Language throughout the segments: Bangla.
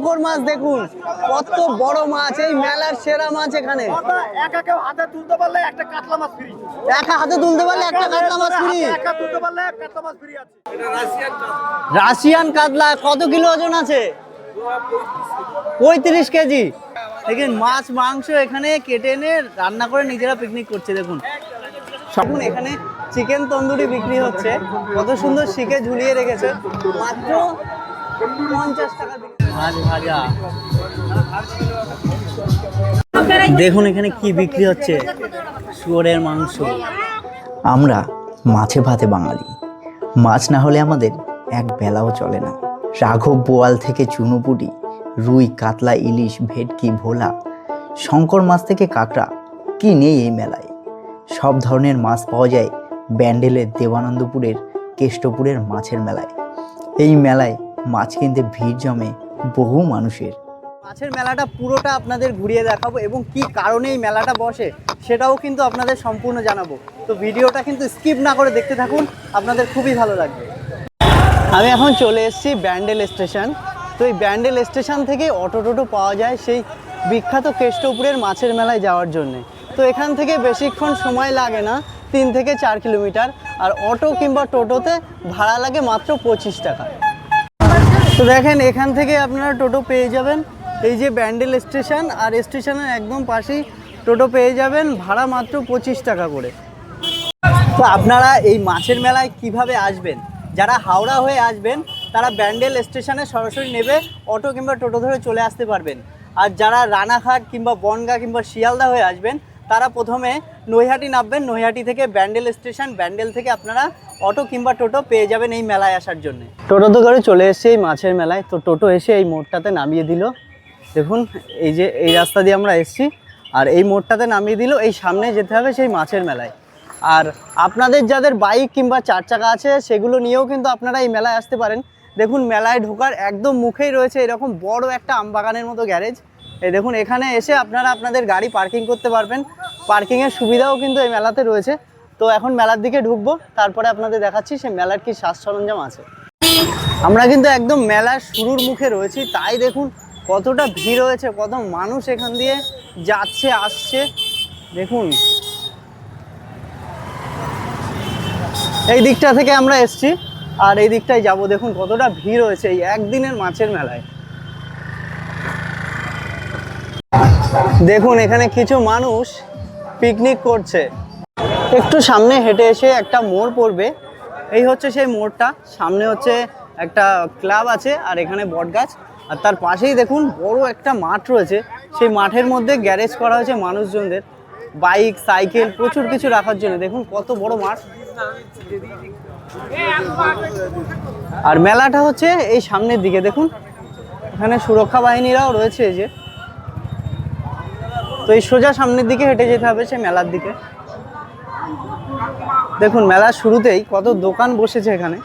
শঙ্কর মাছ দেখুন কত বড় মাছ এই মেলার সেরা মাছ এখানে। একা কেউ হাতে তুলতে পারলে একটা কাতলা মাছ ফ্রি। একা হাতে তুলতে পারলে একটা কাতলা মাছ ফ্রি। একা তুলতে পারলে কাতলা মাছ ফ্রি আছে। রাশিয়ান কাতলা। কত কিলো ওজন আছে? পঁয়ত্রিশ কেজি। দেখেন মাছ মাংস এখানে কেটে এনে রান্না করে নিজেরা পিকনিক করছে দেখুন। সবুন এখানে চিকেন তন্দুরি বিক্রি হচ্ছে। কত সুন্দর শিখে ঝুলিয়ে রেখেছে। মাত্র পঞ্চাশ টাকা মাছ ভাজা দেখুন এখানে কি বিক্রি হচ্ছে। শুয়োরের মাংস। আমরা মাছে ভাতে বাঙালি। মাছ না হলে আমাদের এক বেলাও চলে না। রাঘব বোয়াল থেকে চুনোপুটি রুই কাতলা ইলিশ ভেটকি ভোলা শঙ্কর মাছ থেকে কাঁকড়া কি নেই এই মেলায়? সব ধরনের মাছ পাওয়া যায় ব্যান্ডেলের দেবানন্দপুরের কেষ্টপুরের মাছের মেলায়। এই মেলায় মাছ কিনতে ভিড় জমে বহু মানুষের। মাছের মেলাটা পুরোটা আপনাদের ঘুরিয়ে দেখাবো এবং কি কারণে এই মেলাটা বসে সেটাও কিন্তু আপনাদের সম্পূর্ণ জানাব। তো ভিডিওটা কিন্তু স্কিপ না করে দেখতে থাকুন, আপনাদের খুবই ভালো লাগবে। আমি এখন চলে এসেছি ব্যান্ডেল স্টেশন। তো এই ব্যান্ডেল স্টেশন থেকে অটো টোটো পাওয়া যায় সেই বিখ্যাত কেষ্টপুরের মাছের মেলায় যাওয়ার জন্য। তো এখান থেকে বেশিক্ষণ সময় লাগে না, তিন থেকে চার কিলোমিটার। আর অটো কিংবা টোটোতে ভাড়া লাগে মাত্র পঁচিশ টাকা। তো দেখেন, এখান থেকে আপনারা টোটো পেয়ে যাবেন। এই যে ব্যান্ডেল স্টেশন, আর স্টেশনের একদম পাশেই টোটো পেয়ে যাবেন, ভাড়া মাত্র পঁচিশ টাকা করে। তো আপনারা এই মাছের মেলায় কীভাবে আসবেন? যারা হাওড়া হয়ে আসবেন, তারা ব্যান্ডেল স্টেশনে সরাসরি নেবে, অটো কিংবা টোটো ধরে চলে আসতে পারবেন। আর যারা রানাঘাট কিংবা বনগা কিংবা শিয়ালদা হয়ে আসবেন, তারা প্রথমে নৈহাটি নামবেন, নৈহাটি থেকে ব্যান্ডেল স্টেশন, ব্যান্ডেল থেকে আপনারা অটো কিংবা টোটো পেয়ে যাবেন এই মেলায় আসার জন্য। টোটোতে করে চলে এসেছে এই মাছের মেলায়। তো টোটো এসে এই মোড়টাতে নামিয়ে দিল। দেখুন, এই যে এই রাস্তা দিয়ে আমরা এসেছি, আর এই মোড়টাতে নামিয়ে দিল, এই সামনে যেতে হবে সেই মাছের মেলায়। আর আপনাদের যাদের বাইক কিংবা চার চাকা আছে, সেগুলো নিয়েও কিন্তু আপনারা এই মেলায় আসতে পারেন। দেখুন, মেলায় ঢোকার একদম মুখেই রয়েছে এরকম বড় একটা আমবাগানের মতো গ্যারেজ। এই দেখুন, এখানে এসে আপনারা আপনাদের গাড়ি পার্কিং করতে পারবেন। পার্কিংয়ের সুবিধাও কিন্তু এই মেলাতে রয়েছে। তো এখন মেলার দিকে ঢুকবো, তারপরে আপনাদের দেখাচ্ছি সে মেলার কি সাজ সরঞ্জাম আছে। আমরা কিন্তু একদম মেলার শুরুর মুখে রয়েছি, তাই দেখুন কতটা ভিড় হয়েছে কত মানুষ এখান দিয়ে যাচ্ছে, আসছে। দেখুন। এই দিকটা থেকে আমরা এসছি, আর এই দিকটায় যাব, দেখুন কতটা ভিড় হয়েছে এই একদিনের মাছের মেলায়। দেখুন, এখানে কিছু মানুষ পিকনিক করছে। একটু সামনে হেঁটে এসে একটা মোড় পড়বে। এই হচ্ছে সেই মোড়টা। সামনে হচ্ছে একটা ক্লাব আছে আর এখানে বটগাছ আর তার পাশেই দেখুন, বড় একটা মাঠ রয়েছে। সেই মাঠের মধ্যে গ্যারেজ করা হয়েছে মানুষজনদের। বাইক সাইকেল প্রচুর কিছু রাখার জন্য। দেখুন, কত বড় মাঠ। আর মেলাটা হচ্ছে এই সামনের দিকে। দেখুন, এখানে সুরক্ষা বাহিনীরাও রয়েছে যে। তো এই সোজা সামনের দিকে হেঁটে যেতে হবে সে মেলার দিকে। দেখুন মেলার শুরুতেই কত দোকান বসেছে এখানে।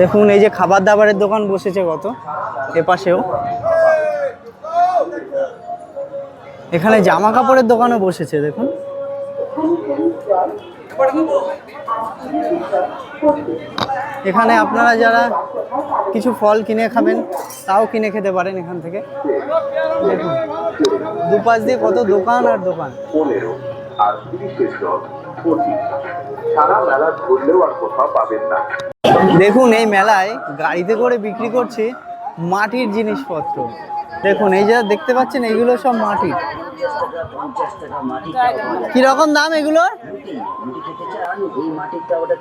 দেখুন, এই যে খাবার দাবারের দোকান বসেছে কত এপাশেও এখানে জামা কাপড়ের দোকানও বসেছে, দেখুন। এখানে আপনারা যারা কিছু ফল কিনে খাবেন তাও কিনে খেতে পারেন এখান থেকে। দেখুন দুপাশ দিয়ে কত দোকান আর দোকান। দেখুন এই মেলায় গাড়িতে করে বিক্রি করছে মাটির জিনিসপত্র। দেখুন, এই যা দেখতে পাচ্ছেন, এগুলো সব মাটির কি রকম দাম এগুলো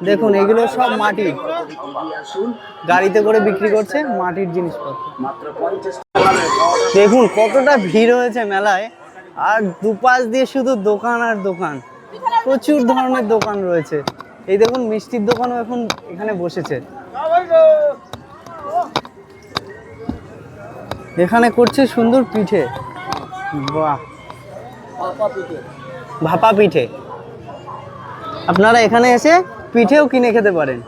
দেখুন, এগুলো সব মাটির গাড়িতে করে বিক্রি করছে মাটির জিনিসপত্র। দেখুন, কতটা ভিড় হয়েছে মেলায়। আর দুপাশ দিয়ে শুধু দোকান আর দোকান। প্রচুর ধরনের দোকান রয়েছে। এই দেখুন, মিষ্টির দোকানও এখন এখানে বসেছে। এখানে করছে সুন্দর পিঠে। বাহ। ভাপা পিঠে। আপনারা এখানে এসে পিঠেও কিনে খেতে পারেন।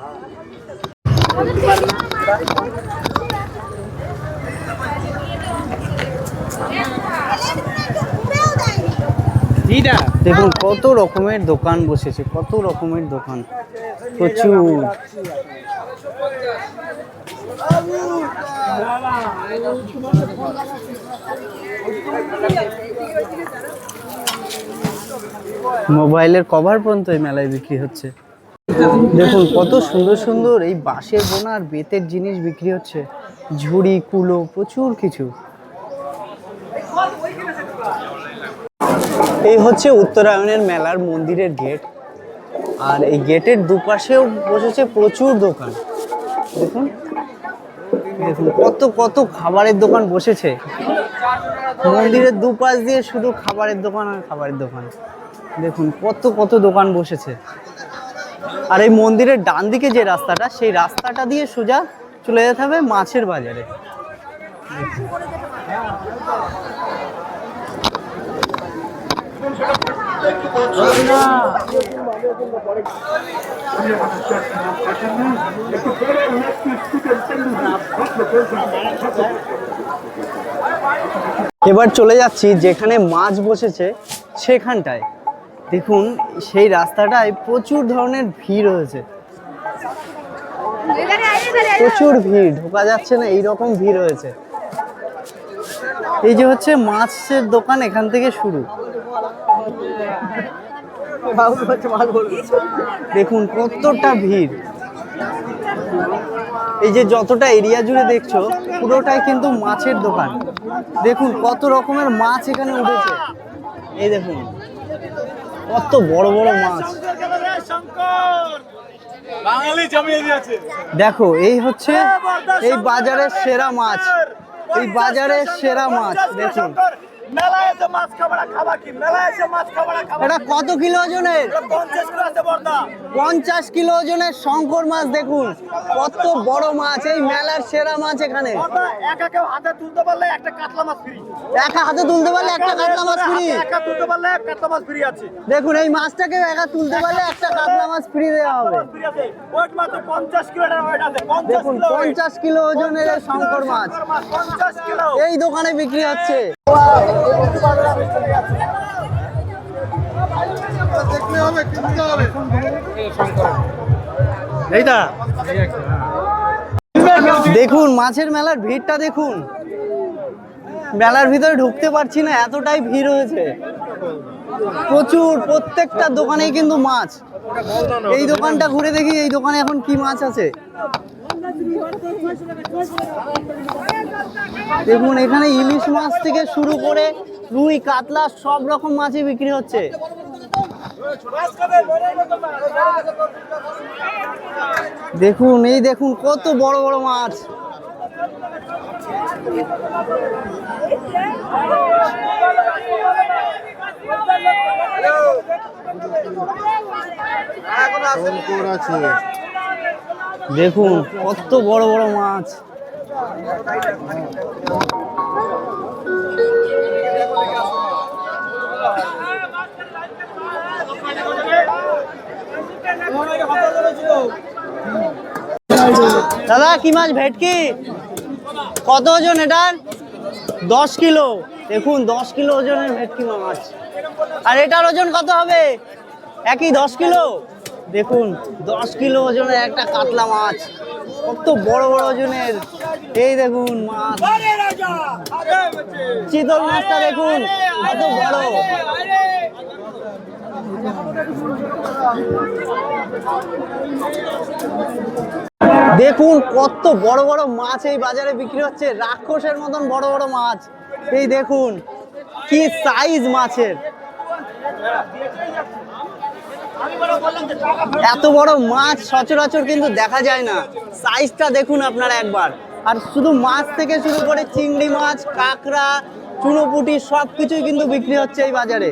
দেখুন কত রকমের দোকান বসেছে কত রকমের দোকান। প্রচুর। মোবাইলের কভার পর্যন্ত এই মেলায় বিক্রি হচ্ছে। দেখুন, কত সুন্দর সুন্দর এই বাঁশের বোনা আর বেতের জিনিস বিক্রি হচ্ছে। ঝুড়ি, কুলো, প্রচুর কিছু। এই হচ্ছে উত্তরায়ণের মেলার মন্দিরের গেট। আর এই গেটের দুপাশেও বসেছে প্রচুর দোকান। দেখুন দেখুন কত কত খাবারের দোকান বসেছে? মন্দিরের দুপাশ দিয়ে শুধু খাবারের দোকান আর খাবারের দোকান। দেখুন, কত কত দোকান বসেছে। আর এই মন্দিরের ডান দিকে যে রাস্তাটা, সেই রাস্তাটা দিয়ে সোজা চলে যেতে হবে মাছের বাজারে। এবার চলে যাচ্ছি যেখানে মাছ বসেছে সেখানটায়। দেখুন, সেই রাস্তাটায় প্রচুর ধরনের ভিড় হয়েছে প্রচুর ভিড়, ঢোকা যাচ্ছে না, এইরকম ভিড় হয়েছে এই যে হচ্ছে মাছের দোকান এখান থেকে শুরু। দেখুন, কতটা ভিড়। এই যে যতটা এরিয়া জুড়ে দেখছ পুরোটাই কিন্তু মাছের দোকান। দেখুন কত রকমের মাছ এখানে উঠেছে। এই দেখুন কত বড় বড় মাছ। দেখো এই হচ্ছে এই বাজারের সেরা মাছ। এই বাজারের সেরা মাছ দেখুন। মেলায় এসে মাছ খাবারা খাবা কি? মেলায় এসে মাছ খাবারা খাবা এটা কত কিলো ওজনের? পঞ্চাশ কিলো আছে বর্দা। পঞ্চাশ কিলো ওজনের শঙ্কর মাছ দেখুন। কত বড় মাছ এই মেলার সেরা মাছ এখানে। একা কেউ হাতে তুলতে পারলে একটা কাতলা মাছ ফ্রি একা হাতে তুলতে পারলে একটা কাতলা মাছ ফ্রি একা তুলতে পারলে কাতলা মাছ ফ্রি আছে। দেখুন এই মাছটাকে একা তুলতে পারলে একটা কাতলা মাছ ফ্রি দেওয়া হবে। ওয়েট মাত্র পঞ্চাশ কিলো ওয়েট আছে। পঞ্চাশ দেখুন কিলো weight। পঞ্চাশ কিলো ওজনের শঙ্কর মাছ। পঞ্চাশ কিলো। এই দোকানে বিক্রি হচ্ছে। দেখুন মাছের মেলার ভিড়টা দেখুন। মেলার ভিতরে ঢুকতে পারছি না, এতটাই ভিড় হয়েছে। প্রচুর, প্রত্যেকটা দোকানেই কিন্তু মাছ। এই দোকানটা ঘুরে দেখি, এই দোকানে এখন কি মাছ আছে। দেখুন, এখানে ইলিশ মাছ থেকে শুরু করে রুই, কাতলা, সব রকম মাছই বিক্রি হচ্ছে। দেখুন, এই দেখুন, কত বড় বড় মাছ। দেখুন কত বড় বড় মাছ। দাদা কি মাছ ভেটকি? কত ওজন এটার? দশ কিলো। দেখুন, দশ কিলো ওজনের ভেটকি মাছ। আর এটার ওজন কত হবে? একই দশ কিলো? দেখুন, দশ কিলো ওজনের একটা কাতলা মাছ। কত বড় বড় ওজনের। এই দেখুন মাছ। চিতল মাছটা দেখুন, কত বড়। দেখুন কত বড় বড় মাছ এই বাজারে বিক্রি হচ্ছে। রাক্ষসের মতন বড় বড় মাছ। এই দেখুন, কি সাইজ মাছের। এত বড় মাছ সচরাচর কিন্তু দেখা যায় না। সাইজটা দেখুন আপনারা একবার। আর শুধু মাছ থেকে শুরু করে চিংড়ি মাছ, কাঁকড়া, চুনোপুটি সব কিছুই কিন্তু বিক্রি হচ্ছে এই বাজারে।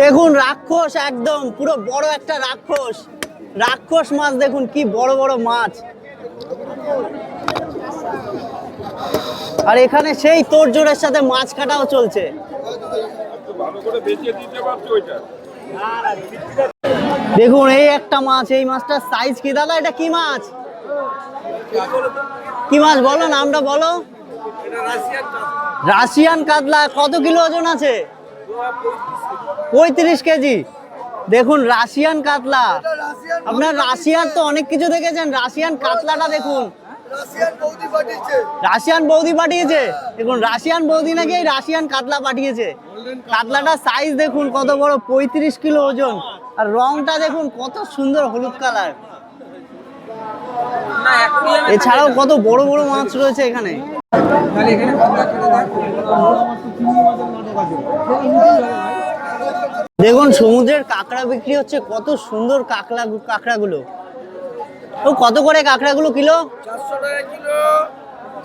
দেখুন রাক্ষস একদম, পুরো বড় একটা রাক্ষস। রাক্ষস মাছ দেখুন, কি বড় বড় মাছ। আর এখানে সেই তোড়জোড়ের সাথে মাছ কাটাও চলছে। দেখুন, এই একটা মাছ, এই মাছটার সাইজ কি? দাদা, এটা কি মাছ? কি মাছ বলো নামটা বলো। রাশিয়ান কাতলা কত কিলো ওজন আছে? পঁয়ত্রিশ কেজি। দেখুন, রাশিয়ান কাতলা। আপনার রাশিয়ার তো অনেক কিছু দেখেছেন। রাশিয়ান কাতলাটা দেখুন। রাশিয়ান বৌদি পাঠিয়েছে। দেখুন, রাশিয়ান বৌদি নাকি এই রাশিয়ান কাতলা পাঠিয়েছে। কাতলাটা সাইজ দেখুন, কত বড়, পঁয়ত্রিশ কিলো ওজন। আর রংটা দেখুন, কত সুন্দর হলুদ কালার। এছাড়াও কত বড় বড় মাছ রয়েছে এখানে। দেখুন, সমুদ্রের কাঁকড়া বিক্রি হচ্ছে কত সুন্দর কাঁকড়া কাঁকড়াগুলো। ও, কত করে কাঁকড়াগুলো টাকা কিলো?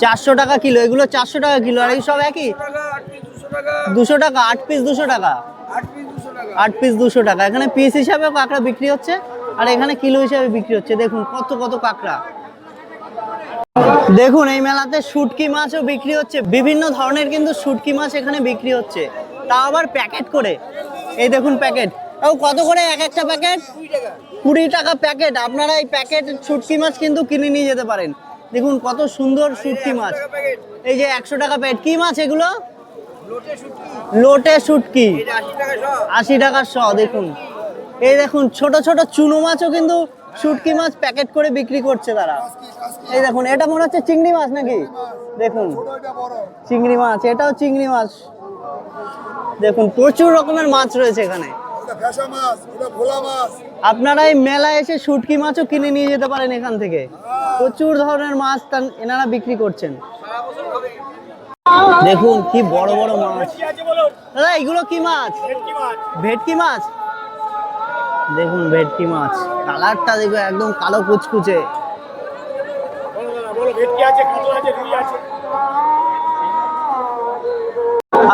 চারশো টাকা কিলো। এগুলো চারশো টাকা কিলো, আর এই সব একই? দুশো টাকা, আট পিস দুশো টাকা। আট পিস দুশো টাকা। এখানে পিস হিসাবে কাঁকড়া বিক্রি হচ্ছে, আর এখানে কিলো হিসাবে বিক্রি হচ্ছে। দেখুন, কত কত কাঁকড়া। দেখুন এই মেলাতে শুটকি মাছও বিক্রি হচ্ছে। বিভিন্ন ধরনের কিন্তু শুটকি মাছ এখানে বিক্রি হচ্ছে। তা আবার প্যাকেট করে। এই দেখুন প্যাকেট। ও কত করে এক একটা প্যাকেট? কুড়ি টাকা প্যাকেট। আপনারা এই প্যাকেট শুটকি মাছ কিন্তু কিনে নিয়ে যেতে পারেন। দেখুন কত সুন্দর শুটকি মাছ। এই যে একশো টাকা প্যাকেট। কি মাছ এগুলো? লোটে শুটকি। আশি টাকা শ দেখুন। এই দেখুন ছোট ছোট চুনো মাছও কিন্তু শুটকি মাছ প্যাকেট করে বিক্রি করছে তারা। এই দেখুন, এটা মনে হচ্ছে চিংড়ি মাছ নাকি? দেখুন, চিংড়ি মাছ, এটাও চিংড়ি মাছ। দেখুন, প্রচুর রকমের মাছ রয়েছে এখানে। আপনারা এই মেলায় এসে শুটকি মাছও কিনে নিয়ে যেতে পারেন এখান থেকে। প্রচুর ধরনের মাছ এনারা বিক্রি করছেন। দেখুন, কি বড় বড় মাছ। দাদা, এগুলো কি মাছ? ভেটকি মাছ। দেখুন ভেটকি মাছ। কালারটা দেখো একদম কালো কুচকুচে।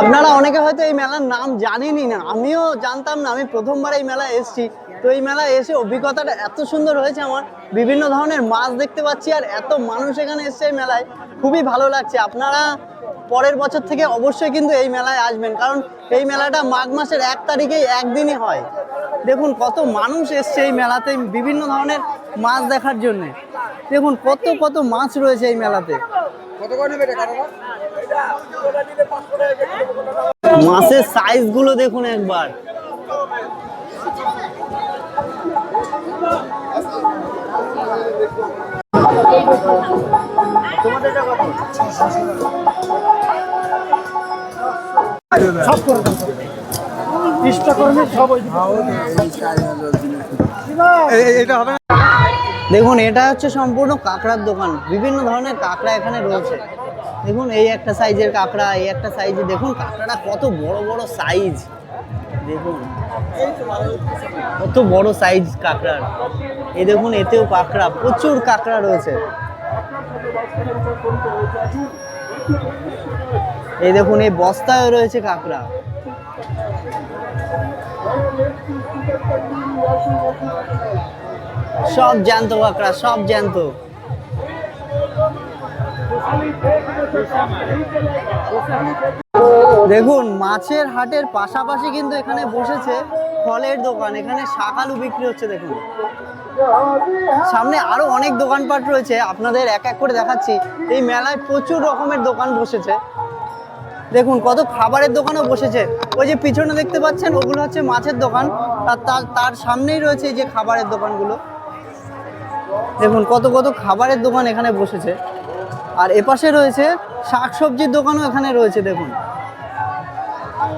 আপনারা অনেকে হয়তো এই মেলার নাম জানেনই না। আমিও জানতাম না আমি প্রথমবার এই মেলায় এসেছি। তো এই মেলায় এসে অভিজ্ঞতাটা এত সুন্দর হয়েছে আমার। বিভিন্ন ধরনের মাছ দেখতে পাচ্ছি আর এত মানুষ এখানে এসছে এই মেলায়। খুবই ভালো লাগছে। আপনারা পরের বছর থেকে অবশ্যই কিন্তু এই মেলায় আসবেন। কারণ এই মেলাটা মাঘ মাসের এক তারিখেই একদিনই হয়। দেখুন কত মানুষ এসছে এই মেলাতে বিভিন্ন ধরনের মাছ দেখার জন্য। দেখুন কত কত মাছ রয়েছে এই মেলাতে। করে মাছের সাইজগুলো দেখুন একবার। দেখুন এটা হচ্ছে সম্পূর্ণ কাঁকড়ার দোকান। বিভিন্ন ধরনের কাঁকড়া এখানে রয়েছে। দেখুন এই একটা সাইজের কাঁকড়া এই একটা সাইজে দেখুন কাঁকড়াটা কত বড় বড় সাইজ। দেখুন কত বড় সাইজ কাঁকড়ার। এই দেখুন এতেও কাঁকড়া প্রচুর কাঁকড়া রয়েছে। এই দেখুন এই বস্তায় রয়েছে কাঁকড়া। সব জ্যান্ত কাঁকড়া সব জ্যান্ত। দেখুন, মাছের হাটের পাশাপাশি কিন্তু এখানে বসেছে ফলের দোকান। এখানে শাকালু বিক্রি হচ্ছে, দেখুন। সামনে আরও অনেক দোকানপাট রয়েছে। আপনাদের এক এক করে দেখাচ্ছি। এই মেলায় প্রচুর রকমের দোকান বসেছে। দেখুন, কত খাবারের দোকানও বসেছে। ওই যে পিছনে দেখতে পাচ্ছেন, ওগুলো হচ্ছে মাছের দোকান। আর তার তার সামনেই রয়েছে এই যে খাবারের দোকানগুলো। দেখুন, কত কত খাবারের দোকান এখানে বসেছে। আর এপাশে রয়েছে, শাকসবজির দোকানও এখানে রয়েছে, দেখুন।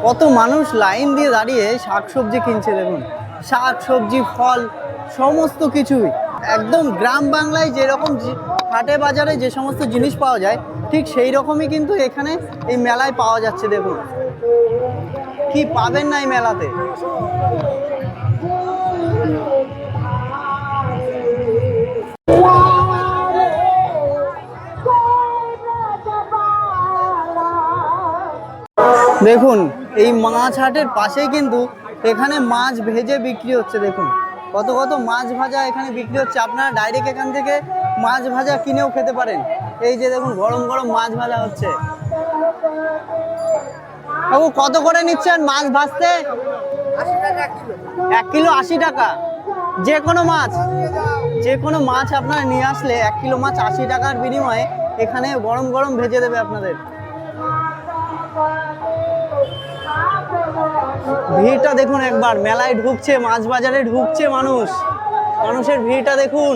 কত মানুষ লাইন দিয়ে দাঁড়িয়ে শাকসবজি কিনছে, দেখুন। শাক সবজি ফল, সমস্ত কিছুই। একদম গ্রাম বাংলায় যেরকম হাটে বাজারে যে সমস্ত জিনিস পাওয়া যায়, ঠিক সেই রকমই কিন্তু এখানে এই মেলায় পাওয়া যাচ্ছে, দেখুন। কি পাবেন না এই মেলাতে? দেখুন, এই মাছ হাটের পাশেই কিন্তু এখানে মাছ ভেজে বিক্রি হচ্ছে, দেখুন। কত কত মাছ ভাজা এখানে বিক্রি হচ্ছে। আপনারা ডাইরেক্ট এখান থেকে মাছ ভাজা কিনেও খেতে পারেন। এই যে দেখুন, গরম গরম মাছ ভাজা হচ্ছে। বাবু, কত করে নিচ্ছেন মাছ ভাজতে? এক কিলো আশি টাকা। যে কোনো মাছ, যে কোনো মাছ আপনারা নিয়ে আসলে এক কিলো মাছ আশি টাকার বিনিময়ে এখানে গরম গরম ভেজে দেবে আপনাদের। ভিড়টা দেখুন একবার, মেলায় ঢুকছে, মাছ বাজারে ঢুকছে মানুষ। মানুষের ভিড়টা দেখুন।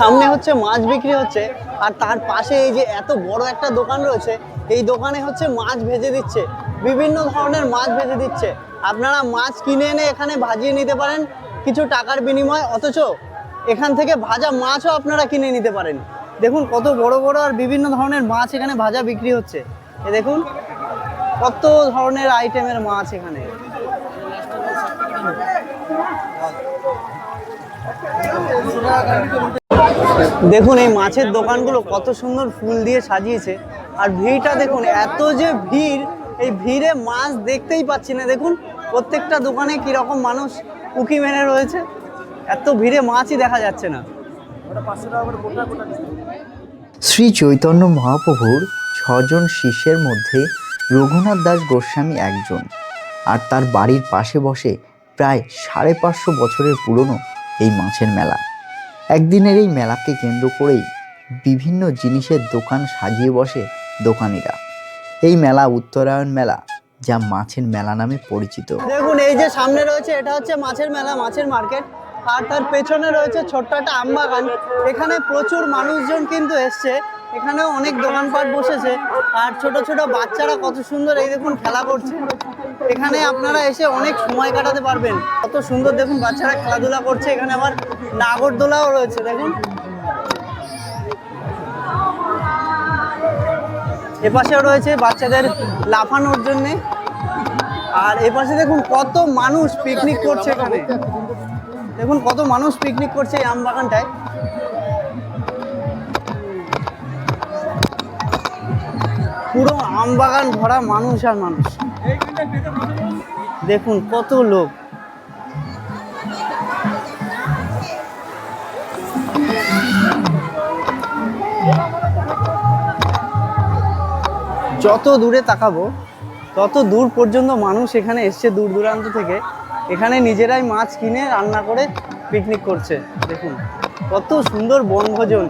সামনে হচ্ছে মাছ বিক্রি হচ্ছে, আর তার পাশে এই যে এত বড় একটা দোকান রয়েছে, এই দোকানে হচ্ছে মাছ ভেজে দিচ্ছে, বিভিন্ন ধরনের মাছ ভেজে দিচ্ছে। আপনারা মাছ কিনে এনে এখানে ভাজিয়ে নিতে পারেন, কিছু টাকার বিনিময়, অথচ এখান থেকে ভাজা মাছও আপনারা কিনে নিতে পারেন। দেখুন কত বড় বড় আর বিভিন্ন ধরনের মাছ এখানে ভাজা বিক্রি হচ্ছে। এ দেখুন, কত ধরনের আইটেমের মাছ এখানে। দেখুন এই মাছের দোকানগুলো কত সুন্দর ফুল দিয়ে সাজিয়েছে। আর ভিড়টা দেখুন, এত যে ভিড়, এই ভিড়ে মাছ দেখতেই পাচ্ছি না। দেখুন, প্রত্যেকটা দোকানে কীরকম মানুষ উকি মেনে রয়েছে। এত ভিড়ে মাছই দেখা যাচ্ছে না। শ্রী চৈতন্য মহাপ্রভুর ছজন শিষ্যের মধ্যে রঘুনাথ দাস গোস্বামী একজন। আর তার বাড়ির পাশে বসে প্রায় সাড়ে পাঁচশো বছরের পুরনো এই মাছের মেলা। একদিনের এই মেলাকে কেন্দ্র করেই বিভিন্ন জিনিসের দোকান সাজিয়ে বসে দোকানিরা। এই মেলা উত্তরায়ণ মেলা, যা মাছের মেলা নামে পরিচিত। দেখুন, এই যে সামনে রয়েছে, এটা হচ্ছে মাছের মেলা, মাছের মার্কেট। আর তার পেছনে রয়েছে ছোট্ট একটা আমবাগান। এখানে প্রচুর মানুষজন কিন্তু এসছে। এখানেও অনেক দোকানপাট বসেছে। আর ছোট ছোট বাচ্চারা কত সুন্দর এই দেখুন খেলা করছে। এখানে আপনারা এসে অনেক সময় কাটাতে পারবেন। কত সুন্দর দেখুন, বাচ্চারা খেলাধুলা করছে। এখানে আবার নাগরদোলাও রয়েছে, দেখুন। এপাশেও রয়েছে বাচ্চাদের লাফানোর জন্যে। আর এপাশে দেখুন, কত মানুষ পিকনিক করছে এখানে। দেখুন, কত মানুষ পিকনিক করছে এই আম বাগানটায় পুরো আম বাগান ভরা মানুষ আর মানুষ। দেখুন, কত লোক। যত দূরে তাকাবো, তত দূর পর্যন্ত মানুষ এখানে এসছে দূর দূরান্ত থেকে। এখানে নিজেরাই মাছ কিনে রান্না করে পিকনিক করছে। দেখুন, কত সুন্দর বনভোজন।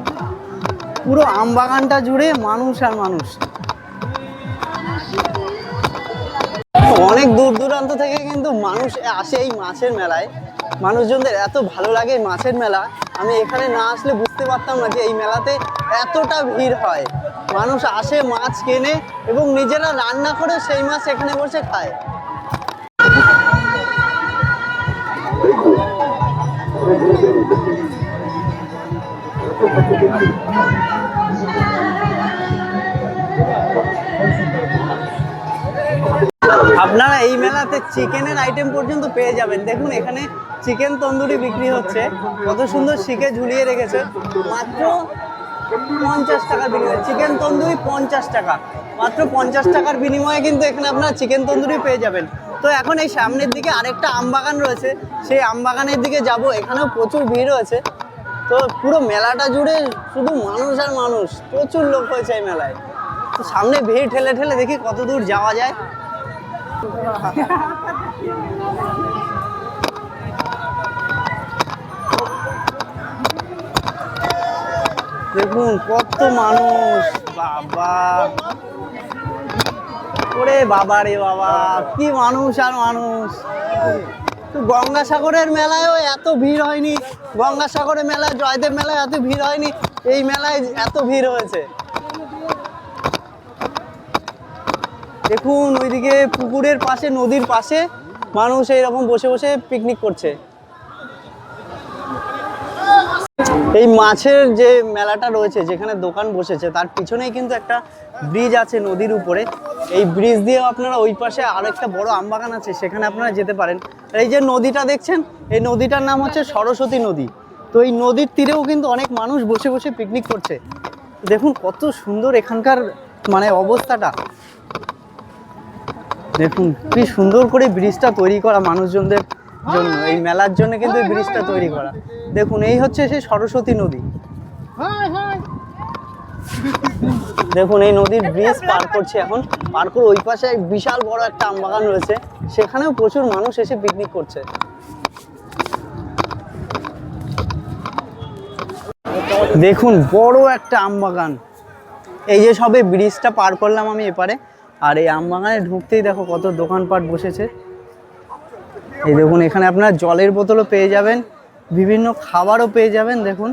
পুরো আম বাগানটা জুড়ে মানুষ আর মানুষ। অনেক দূর দূরান্ত থেকে কিন্তু মানুষ আসে এই মাছের মেলায়। মানুষজনদের এত ভালো লাগে মাছের মেলা। আমি এখানে না আসলে বুঝতে পারতাম না যে এই মেলাতে এতটা ভিড় হয়। মানুষ আসে, মাছ কেনে এবং নিজেরা রান্না করে সেই মাছ এখানে বসে খায়। আপনারা এই মেলাতে চিকেনের আইটেম পর্যন্ত পেয়ে যাবেন। দেখুন, এখানে চিকেন তন্দুরি বিক্রি হচ্ছে। কত সুন্দর শিখে ঝুলিয়ে রেখেছে। মাত্র পঞ্চাশ টাকার বিনিময়ে। চিকেন তন্দুরি পঞ্চাশ টাকা। মাত্র পঞ্চাশ টাকার বিনিময়ে কিন্তু এখানে আপনারা চিকেন তন্দুরি পেয়ে যাবেন। তো এখন এই সামনের দিকে আরেকটা আম বাগান রয়েছে। সেই আম বাগানের দিকে যাব। এখানেও প্রচুর ভিড় রয়েছে। তো পুরো মেলাটা জুড়ে শুধু মানুষ আর মানুষ। প্রচুর লোক হয়েছে এই মেলায়। তো সামনে ভিড় ঠেলে ঠেলে দেখি কত দূর যাওয়া যায়। দেখুন, কত মানুষ। বাবা। ওরে বাবা রে বাবা, কি মানুষ আর মানুষ। গঙ্গাসাগরের মেলায়ও এত ভিড় হয়নি। গঙ্গাসাগরের মেলায়, জয়দেব মেলায় এত ভিড় হয়নি। এই মেলায় এত ভিড় হয়েছে। দেখুন, ওইদিকে পুকুরের পাশে, নদীর পাশে মানুষ এইরকম বসে বসে পিকনিক করছে। এই মাছের যে মেলাটা রয়েছে, যেখানে দোকান বসেছে, তার পিছনেই কিন্তু একটা ব্রিজ আছে নদীর উপরে। এই ব্রিজ দিয়েও আপনারা ওই পাশে আরও একটা বড় আমবাগান আছে, সেখানে আপনারা যেতে পারেন। এই যে নদীটা দেখছেন, এই নদীটার নাম হচ্ছে সরস্বতী নদী। তো এই নদীর তীরেও কিন্তু অনেক মানুষ বসে বসে পিকনিক করছে। দেখুন কত সুন্দর এখানকার মানে অবস্থাটা। দেখুন, কি সুন্দর করে ব্রিজটা তৈরি করা মানুষজনদের জন্য। এই মেলার জন্য কিন্তু এই ব্রিজটা তৈরি করা। দেখুন, এই হচ্ছে সেই সরস্বতী নদী। দেখুন, এই নদীর ব্রিজ পার করছে এখন। পার করে ওই পাশে বিশাল বড় একটা আম বাগান রয়েছে। সেখানেও প্রচুর মানুষ এসে পিকনিক করছে। দেখুন, বড় একটা আম বাগান এই যে সবে ব্রিজটা পার করলাম আমি এপারে। আর এই আমবাগানে ঢুকতেই দেখো কত দোকানপাট বসেছে। এই দেখুন, এখানে আপনার জলের বোতলও পেয়ে যাবেন, বিভিন্ন খাবারও পেয়ে যাবেন, দেখুন।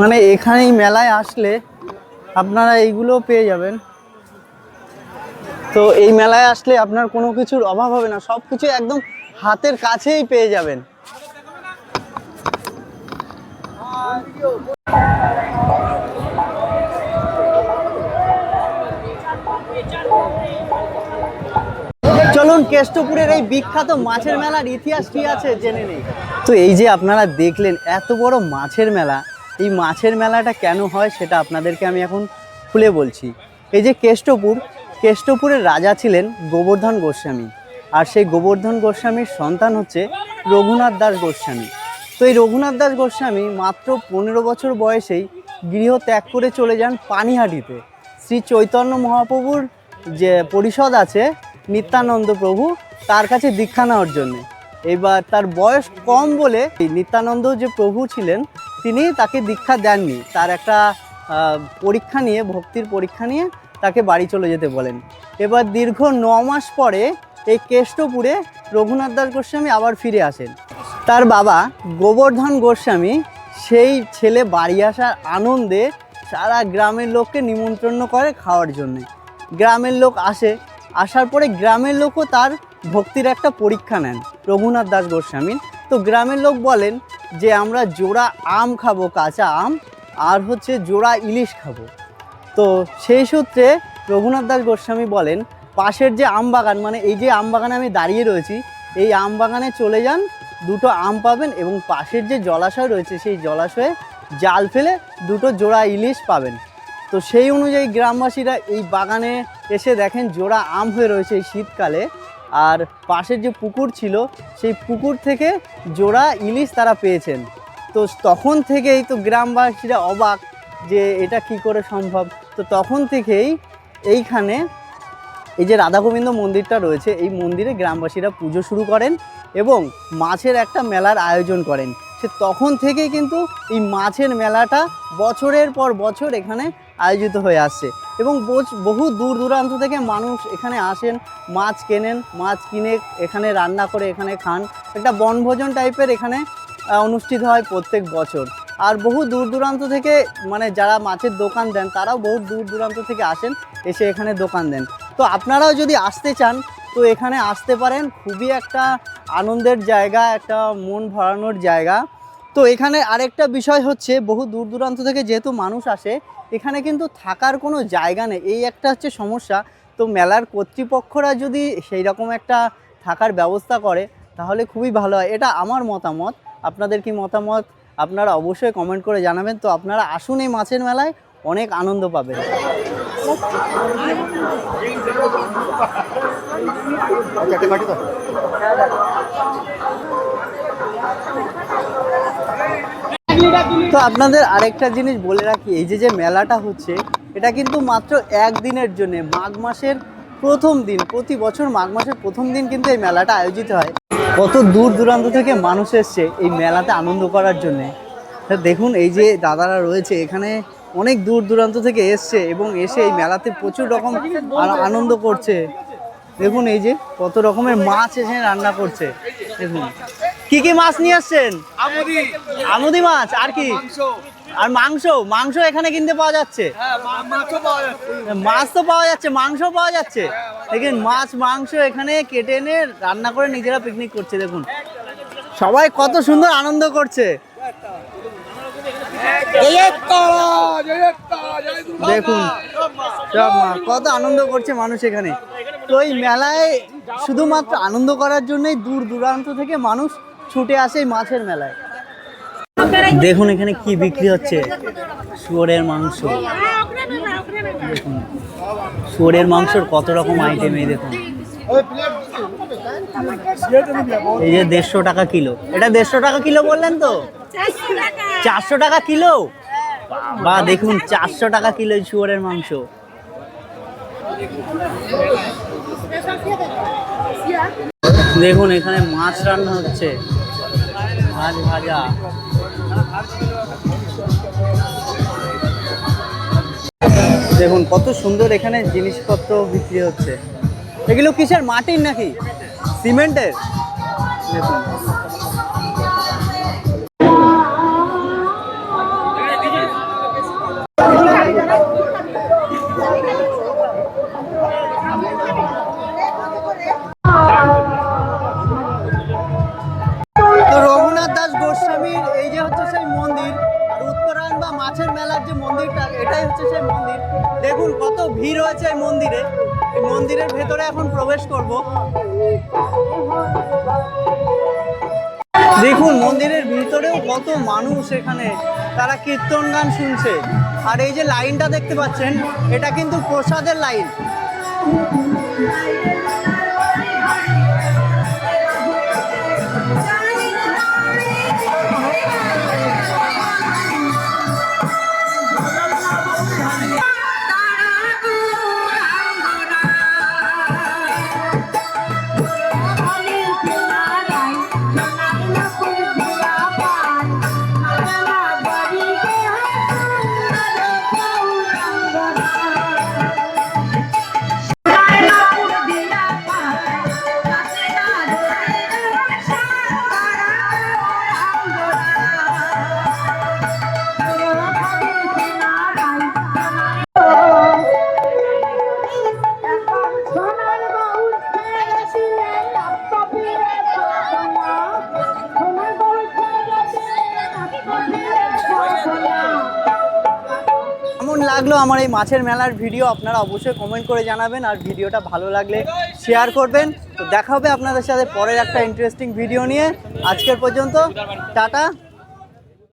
মানে এখানে এই মেলায় আসলে আপনারা এইগুলো পেয়ে যাবেন। তো এই মেলায় আসলে আপনার কোনো কিছুর অভাব হবে না, সব কিছু একদম হাতের কাছেই পেয়ে যাবেন। কেষ্টপুরের এই বিখ্যাত মাছের মেলার ইতিহাস কি আছে জেনে নেই। তো এই যে আপনারা দেখলেন এত বড় মাছের মেলা, এই মাছের মেলাটা কেন হয় সেটা আপনাদেরকে আমি এখন খুলে বলছি। এই যে কেষ্টপুর, কেষ্টপুরের রাজা ছিলেন গোবর্ধন গোস্বামী আর সেই গোবর্ধন গোস্বামীর সন্তান হচ্ছে রঘুনাথ দাস গোস্বামী। তো এই রঘুনাথ দাস গোস্বামী মাত্র পনেরো বছর বয়সেই গৃহ ত্যাগ করে চলে যান পানিহাটিতে। শ্রী চৈতন্য মহাপ্রভুর যে পরিষদ আছে নিত্যানন্দ প্রভু তার কাছে দীক্ষা নেওয়ার জন্য। এবার তার বয়স কম বলে নিত্যানন্দ যে প্রভু ছিলেন, তিনি তাকে দীক্ষা দেননি। তার একটা পরীক্ষা নিয়ে, ভক্তির পরীক্ষা নিয়ে তাকে বাড়ি চলে যেতে বলেন। এবার দীর্ঘ ন মাস পরে এই কেষ্টপুরে রঘুনাথ দাস গোস্বামী আবার ফিরে আসেন। তার বাবা গোবর্ধন গোস্বামী সেই ছেলে বাড়ি আসার আনন্দে সারা গ্রামের লোককে নিমন্ত্রণ করে খাওয়ার জন্যে। গ্রামের লোক আসে আসার পরে গ্রামের লোকও তার ভক্তির একটা পরীক্ষা নেন, রঘুনাথ দাস গোস্বামীর। তো গ্রামের লোক বলেন যে, আমরা জোড়া আম খাব, কাঁচা আম, আর হচ্ছে জোড়া ইলিশ খাব। তো সেই সূত্রে রঘুনাথ দাস গোস্বামী বলেন, পাশের যে আম বাগান মানে এই যে আম বাগানে আমি দাঁড়িয়ে রয়েছি, এই আম বাগানে চলে যান, দুটো আম পাবেন এবং পাশের যে জলাশয় রয়েছে, সেই জলাশয়ে জাল ফেলে দুটো জোড়া ইলিশ পাবেন। তো সেই অনুযায়ী গ্রামবাসীরা এই বাগানে এসে দেখেন জোড়া আম হয়ে রয়েছে এই শীতকালে। আর পাশের যে পুকুর ছিল, সেই পুকুর থেকে জোড়া ইলিশ তারা পেয়েছেন। তো তখন থেকেই তো গ্রামবাসীরা অবাক যে এটা কি করে সম্ভব? তো তখন থেকেই এইখানে এই যে রাধা গোবিন্দ মন্দিরটা রয়েছে, এই মন্দিরে গ্রামবাসীরা পুজো শুরু করেন এবং মাছের একটা মেলার আয়োজন করেন। সে তখন থেকেই কিন্তু এই মাছের মেলাটা বছরের পর বছর এখানে আয়োজিত হয়ে আসছে। এবং বহু দূর দূরান্ত থেকে মানুষ এখানে আসেন, মাছ কেনেন, মাছ কিনে এখানে রান্না করে এখানে খান। একটা বনভোজন টাইপের এখানে অনুষ্ঠিত হয় প্রত্যেক বছর। আর বহু দূর দূরান্ত থেকে মানে যারা মাছের দোকান দেন, তারাও বহু দূর দূরান্ত থেকে আসেন, এসে এখানে দোকান দেন। তো আপনারাও যদি আসতে চান, তো এখানে আসতে পারেন। খুবই একটা আনন্দের জায়গা, একটা মন ভরানোর জায়গা। তো এখানে আরেকটা বিষয় হচ্ছে, বহু দূর দূরান্ত থেকে যেহেতু মানুষ আসে, এখানে কিন্তু থাকার কোনো জায়গা নেই। এই একটা হচ্ছে সমস্যা। তো মেলার কর্তৃপক্ষরা যদি সেই রকম একটা থাকার ব্যবস্থা করে, তাহলে খুবই ভালো হয়। এটা আমার মতামত। আপনাদের কি মতামত? আপনারা অবশ্যই কমেন্ট করে জানাবেন। তো আপনারা আসুন এই মাছের মেলায়, অনেক আনন্দ পাবেন। তো আপনাদের আরেকটা জিনিস বলে রাখি, এই যে যে মেলাটা হচ্ছে, এটা কিন্তু মাত্র একদিনের জন্য, মাঘ মাসের প্রথম দিন, প্রতি বছর মাঘ মাসের প্রথম দিন কিন্তু এই মেলাটা আয়োজিত হয়। কত দূর দূরান্ত থেকে মানুষ এসছে এই মেলাতে আনন্দ করার জন্যে। দেখুন, এই যে দাদারা রয়েছে, এখানে অনেক দূর দূরান্ত থেকে এসছে এবং এসে এই মেলাতে প্রচুর রকম আনন্দ করছে। দেখুন, এই যে কত রকমের মাছ এখানে রান্না করছে। দেখুন। কি কি মাছ নিয়ে আসছেন? আমুদি। মাছ আর কি? আর মাংস? মাংস এখানে কিনতে পাওয়া যাচ্ছে? মাছ তো পাওয়া যাচ্ছে মাংস পাওয়া যাচ্ছে। দেখেন মাছ মাংস এখানে কেটে এনে রান্না করে নিজেরা পিকনিক করছে দেখুন। সবাই কত সুন্দর আনন্দ করছে। দেখুন সব কত আনন্দ করছে মানুষ এখানে। তো এই মেলায় শুধুমাত্র আনন্দ করার জন্যই দূর দূরান্ত থেকে মানুষ ছুটে আসে মাছের মেলায়। দেখুন এখানে কি বিক্রি হচ্ছে। শুয়োরের মাংস। দেখুন, শুয়োরের মাংসর কত রকম আইটেম এই দেখুন। এই যে দেড়শো টাকা কিলো। এটা দেড়শো টাকা কিলো বললেন তো? চারশো টাকা কিলো? বা দেখুন, চারশো টাকা কিলো শুয়োরের মাংস। দেখুন, এখানে মাছ রান্না হচ্ছে। মাছ ভাজা। দেখুন, কত সুন্দর এখানে জিনিসপত্র বিক্রি হচ্ছে। এগুলো কিসের? মাটির নাকি? সিমেন্টের? দেখুন। এই মন্দিরে। মন্দিরের ভেতরে এখন প্রবেশ করব। দেখুন, মন্দিরের ভিতরেও কত মানুষ এখানে। তারা কীর্তন গান শুনছে। আর এই যে লাইনটা দেখতে পাচ্ছেন, এটা কিন্তু প্রসাদের লাইন। এই মাছের মেলার ভিডিও আপনারা অবশ্যই কমেন্ট করে জানাবেন আর ভিডিওটা ভালো লাগলে শেয়ার করবেন। তো দেখা হবে আপনাদের সাথে পরের একটা ইন্টারেস্টিং ভিডিও নিয়ে। আজকের পর্যন্ত, টাটা।